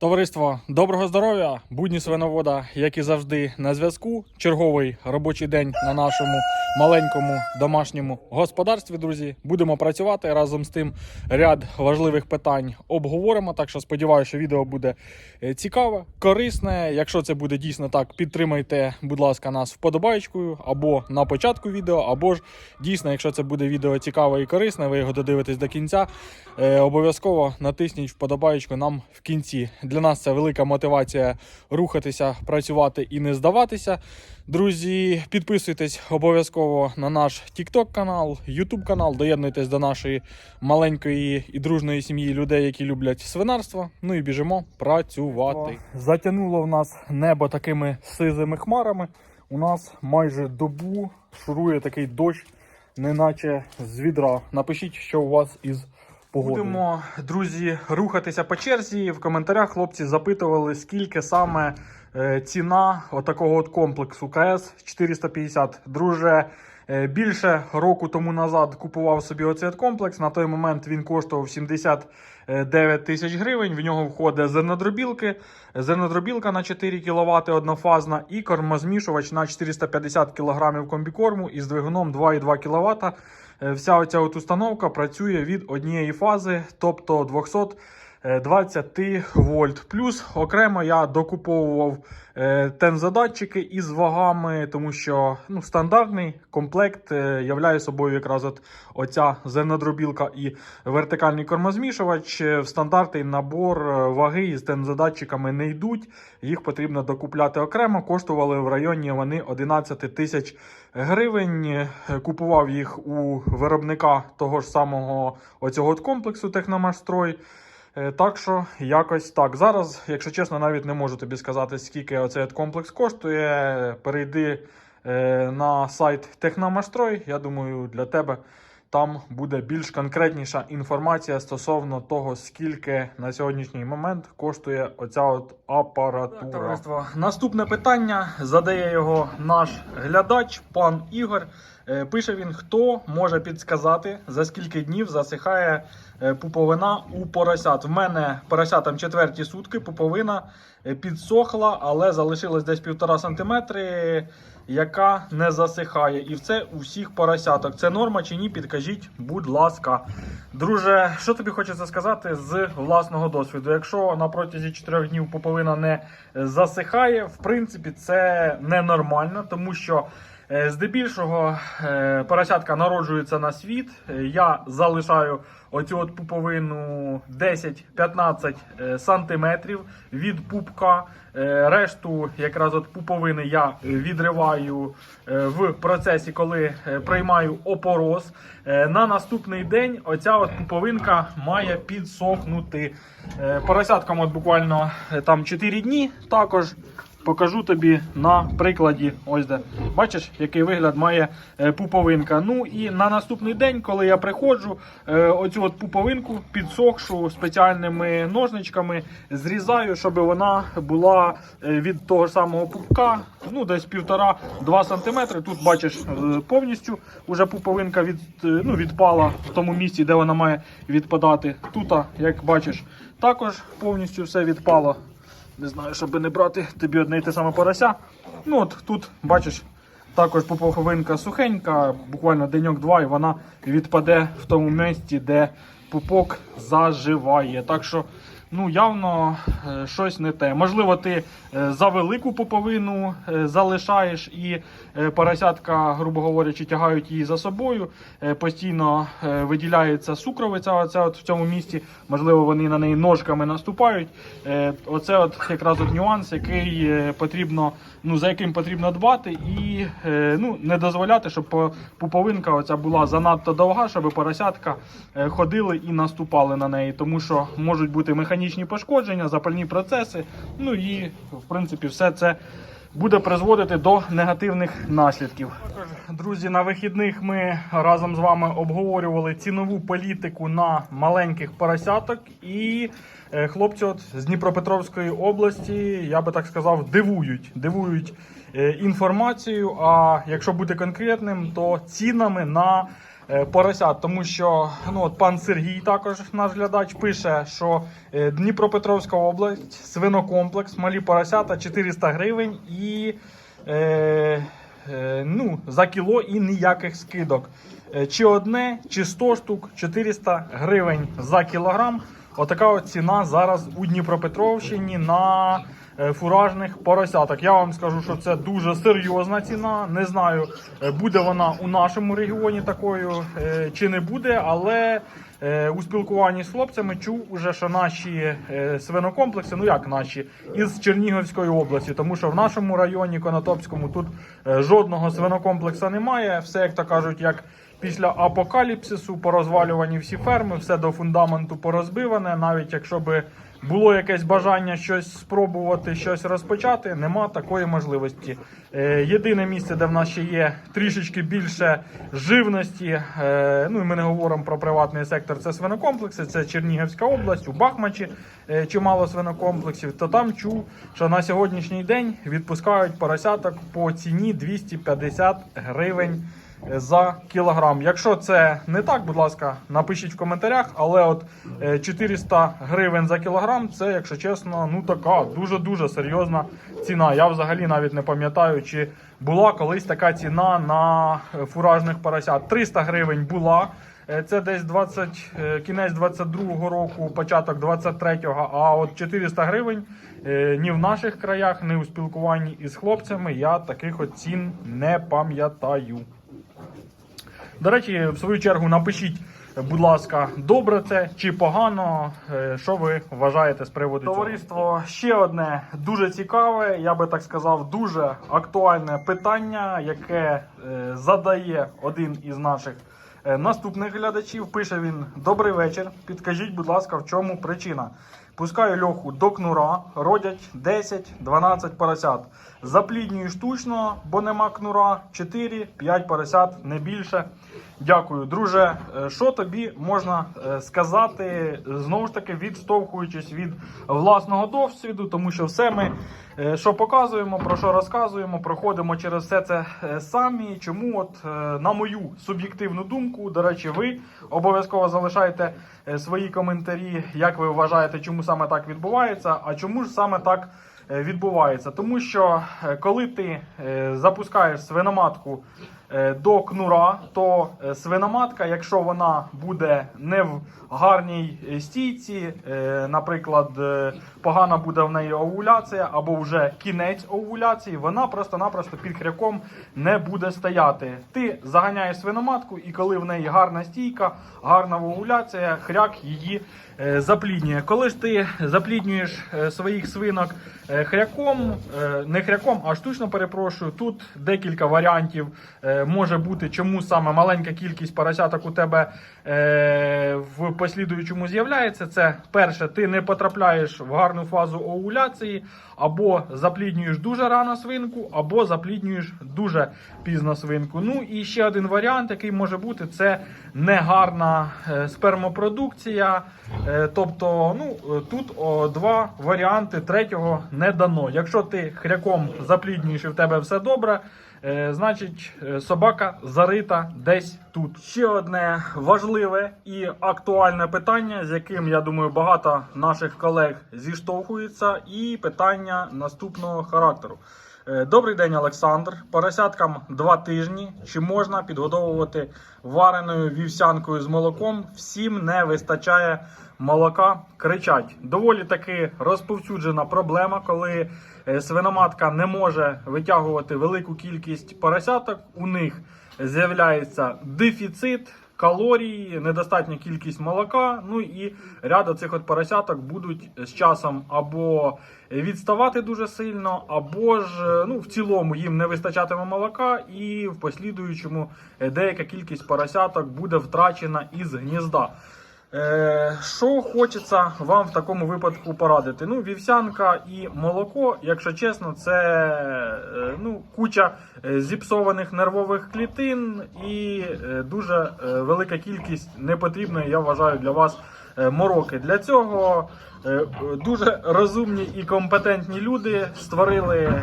Товариство, доброго здоров'я! Будні свиновода, як і завжди, на зв'язку. Черговий робочий день на нашому маленькому домашньому господарстві. Друзі, будемо працювати разом з тим. Ряд важливих питань обговоримо. Так що сподіваюся, що відео буде е, цікаве, корисне. Якщо це буде дійсно так, підтримайте, будь ласка, нас вподобайкою або на початку відео, або ж дійсно, якщо це буде відео цікаве і корисне, ви його додивитесь до кінця. е, Обов'язково натисніть вподобайку нам в кінці. Для нас це велика мотивація рухатися, працювати і не здаватися. Друзі, підписуйтесь обов'язково на наш TikTok канал, YouTube канал. Доєднуйтесь до нашої маленької і дружної сім'ї людей, які люблять свинарство. Ну і біжимо працювати. Затянуло в нас небо такими сизими хмарами. У нас майже добу шурує такий дощ, неначе з відра. Напишіть, що у вас із погодою. Будемо, друзі, рухатися по черзі. В коментарях хлопці запитували, скільки саме е, ціна отакого от комплексу КС 450. Друже, е, більше року тому назад купував собі оцей комплекс. На той момент він коштував 79 тисяч гривень. В нього входить зернодробілки, зернодробілка на 4 кВт однофазна і кормозмішувач на 450 кг комбікорму із двигуном 2,2 кВт. Е, Вся оця от установка працює від однієї фази, тобто 220 вольт. Плюс окремо я докуповував е, тензодатчики із вагами, тому що ну, стандартний комплект е, являє собою якраз от оця зернодробілка і вертикальний кормозмішувач. Е, В стандартний набор е, ваги із тензодатчиками не йдуть. Їх потрібно докупляти окремо. Коштували в районі вони 11 тисяч гривень. Е, Купував їх у виробника того ж самого оцього комплексу Техномашстрой. Е, Так що якось так. Зараз, якщо чесно, навіть не можу тобі сказати, скільки оцей комплекс коштує. Перейди е, на сайт Техномашстрой. Я думаю, для тебе там буде більш конкретніша інформація стосовно того, скільки на сьогоднішній момент коштує оця от апаратура. Товариство, наступне питання задає його наш глядач, пан Ігор. Е, Пише він, хто може підсказати, за скільки днів засихає е, пуповина у поросят. В мене поросятам четверті сутки, пуповина е, підсохла, але залишилось десь півтора сантиметри, яка не засихає. І це у всіх поросяток. Це норма чи ні? Підкажіть, будь ласка. Друже, що тобі хочеться сказати з власного досвіду? Якщо на протязі 4 днів пуповина не засихає, в принципі, це ненормально, тому що. Е, Здебільшого е, поросятка народжується на світ. Е, Я залишаю оцю от пуповину 10-15 е, сантиметрів від пупка. Решту якраз от пуповини я відриваю в процесі, коли приймаю опороз. Е, На наступний день оця от пуповинка має підсохнути. Поросяткам от буквально там 4 дні також. Покажу тобі на прикладі. Ось де. Бачиш, який вигляд має е, пуповинка. Ну і на наступний день, коли я приходжу, е, оцю от пуповинку підсохшу спеціальними ножничками, зрізаю, щоб вона була е, від того самого пупка, ну десь півтора-два сантиметри. Тут бачиш повністю уже пуповинка від, ну, відпала в тому місці, де вона має відпадати. Тут, як бачиш, також повністю все відпало. Не знаю, щоб не брати тобі одне й те саме порося. Ну от тут, бачиш, також пуповинка сухенька, буквально деньок-два, і вона відпаде в тому місці, де пупок заживає. Так що, ну, явно е, щось не те. Можливо, ти е, за велику пуповину е, залишаєш і поросятка, грубо говорячи, тягають її за собою. Постійно виділяється сукровиця оця от в цьому місці. Можливо, вони на неї ножками наступають. Оце от якраз от нюанс, який потрібно, ну, за яким потрібно дбати і ну, не дозволяти, щоб по- пуповинка оця була занадто довга, щоб поросятка ходили і наступали на неї, тому що можуть бути механічні пошкодження, запальні процеси. Ну і в принципі все це буде призводити до негативних наслідків. Друзі, на вихідних ми разом з вами обговорювали цінову політику на маленьких поросяток. І е, хлопці от з Дніпропетровської області, я би так сказав, дивують. Дивують е, інформацію. А якщо бути конкретним, то цінами на поросят, тому що ну, от пан Сергій, також наш глядач, пише, що е, Дніпропетровська область, свинокомплекс, малі поросята 400 гривень і е, е, ну, за кіло і ніяких скидок. Е, Чи одне, чи 100 штук, 400 гривень за кілограм. Отака от ціна зараз у Дніпропетровщині на е, фуражних поросяток. Я вам скажу, що це дуже серйозна ціна. Не знаю, е, буде вона у нашому регіоні такою е, чи не буде, але е, у спілкуванні з хлопцями чув уже, що наші е, свинокомплекси, ну як наші, із Чернігівської області, тому що в нашому районі Конотопському тут е, жодного свинокомплексу немає. Все, як то кажуть, як після апокаліпсису, порозвалювані всі ферми, все до фундаменту порозбиване. Навіть якщо би було якесь бажання щось спробувати, щось розпочати, нема такої можливості. Е, єдине місце, де в нас ще є трішечки більше живності. Е, ну і ми не говоримо про приватний сектор. Це свинокомплекси, це Чернігівська область, у Бахмачі е, чимало свинокомплексів. То там чув, що на сьогоднішній день відпускають поросяток по ціні 250 гривень за кілограм. Якщо це не так, будь ласка, напишіть в коментарях. Але от е, 400 гривень за кілограм це, якщо чесно, ну така дуже-дуже серйозна ціна. Я взагалі навіть не пам'ятаю, чи була колись така ціна на е, фуражних поросят. 300 гривень була. Е, Це десь 20, е, кінець 22-го року, початок 23-го, а от 400 гривень е, ні в наших краях, ні у спілкуванні із хлопцями я таких от цін не пам'ятаю. До речі, в свою чергу напишіть, будь ласка, добре це чи погано. е, Що ви вважаєте з приводу цього? Товариство ще одне дуже цікаве, я би так сказав, дуже актуальне питання, яке е, задає один із наших е, наступних глядачів. Пише він: Добрий вечір. Підкажіть, будь ласка, в чому причина? Пускаю льоху до кнура, родять 10-12 поросят. Запліднюю штучно, бо нема кнура, 4-5 поросят, не більше. Дякую, друже. Е, Що тобі можна е, сказати, знову ж таки, відштовхуючись від власного досвіду, тому що все ми, е, що показуємо, про що розказуємо, проходимо через все це самі. Чому, от, на мою суб'єктивну думку, до речі, ви обов'язково залишайте свої коментарі, як ви вважаєте, чому саме так відбувається, а чому ж саме так е, відбувається. Тому що е, коли ти е, запускаєш свиноматку до кнура, то е, свиноматка, якщо вона буде не в гарній е, стійці, е, наприклад, е, погана буде в неї овуляція або вже кінець овуляції, вона просто-напросто під хряком не буде стояти. Ти заганяєш свиноматку, і коли в неї гарна стійка, гарна овуляція, хряк її е, запліднює. Коли ж ти запліднюєш е, своїх свинок е, хряком, е, не хряком, а штучно перепрошую, тут декілька варіантів е, може бути, чому саме маленька кількість поросяток у тебе е, в послідуючому з'являється. Це перше, ти не потрапляєш в гарну фазу овуляції, або запліднюєш дуже рано свинку, або запліднюєш дуже пізно свинку. Ну і ще один варіант, який може бути, це негарна е, спермопродукція. Е, Тобто, ну тут о, два варіанти, третього не дано. Якщо ти хряком запліднюєш і в тебе все добре. Е, Значить, е, собака зарита десь тут. Ще одне важливе і актуальне питання, з яким я думаю багато наших колег зіштовхуються, і питання наступного характеру. Е, Добрий день, Олександр. Поросяткам два тижні. Чи можна підгодовувати вареною вівсянкою з молоком? Всім не вистачає молока. Кричать. Доволі таки розповсюджена проблема, коли е, свиноматка не може витягувати велику кількість поросяток. У них з'являється дефіцит. Калорії, недостатня кількість молока. Ну і ряд оцих от поросяток будуть з часом або відставати дуже сильно, або ж е, ну, в цілому їм не вистачатиме молока, і в послідуючому е, деяка кількість поросяток буде втрачена із гнізда. Е, Що хочеться вам в такому випадку порадити? Ну, вівсянка і молоко, якщо чесно, це е, ну, куча е, зіпсованих нервових клітин і дуже велика кількість непотрібної, я вважаю, для вас мороки. Для цього Дуже розумні і компетентні люди створили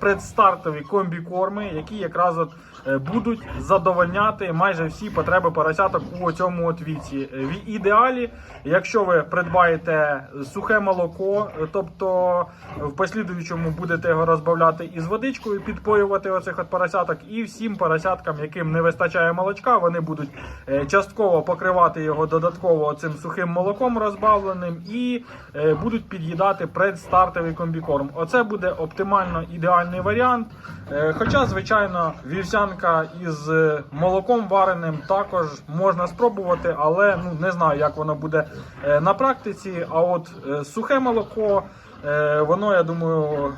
предстартові комбікорми, які якраз от будуть задовольняти майже всі потреби поросяток у цьому от віці. Е, В ідеалі, якщо ви придбаєте сухе молоко, е, тобто в послідуючому будете його розбавляти із водичкою, підпоювати оцих от поросяток, і всім поросяткам, яким не вистачає молочка, вони будуть е, частково покривати його додатково цим сухим молоком розбавленим і е, будуть під'їдати предстартовий комбікорм. Оце буде оптимально ідеальний варіант. Е, Хоча, звичайно, вівсянка із е, молоком вареним також можна спробувати, але ну не знаю, як воно буде е, на практиці. А от сухе молоко. Воно, я думаю,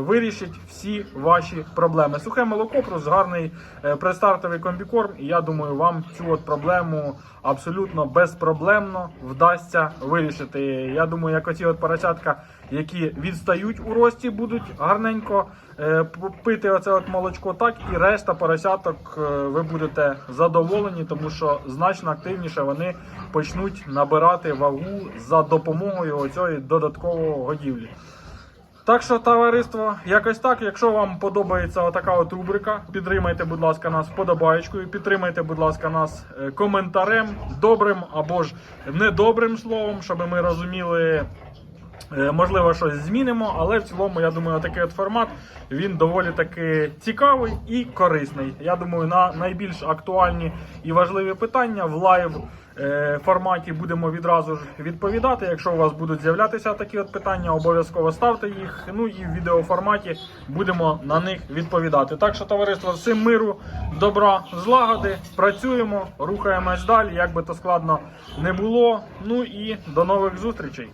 вирішить всі ваші проблеми. Сухе молоко плюс гарний предстартовий комбікорм. І я думаю, вам цю от проблему абсолютно безпроблемно вдасться вирішити. Я думаю, як оці от поросятка, які відстають у рості, будуть гарненько е, пити оце от молочко, так і решта поросяток е, ви будете задоволені, тому що значно активніше вони почнуть набирати вагу за допомогою оцієї додаткової годівлі. Так що, товариство, якось так. Якщо вам подобається отака от рубрика, підтримайте, будь ласка, нас вподобаєчкою, підтримайте, будь ласка, нас е, коментарем, добрим або ж недобрим словом, щоб ми розуміли. Е, Можливо, щось змінимо, але в цілому, я думаю, такий от формат він доволі таки цікавий і корисний. Я думаю, на найбільш актуальні і важливі питання в лайв е, форматі будемо відразу ж відповідати. Якщо у вас будуть з'являтися такі от питання, обов'язково ставте їх. Ну і в відеоформаті будемо на них відповідати. Так що, товариство, всім миру, добра, злагоди, працюємо, рухаємось далі, як би то складно не було. Ну і до нових зустрічей.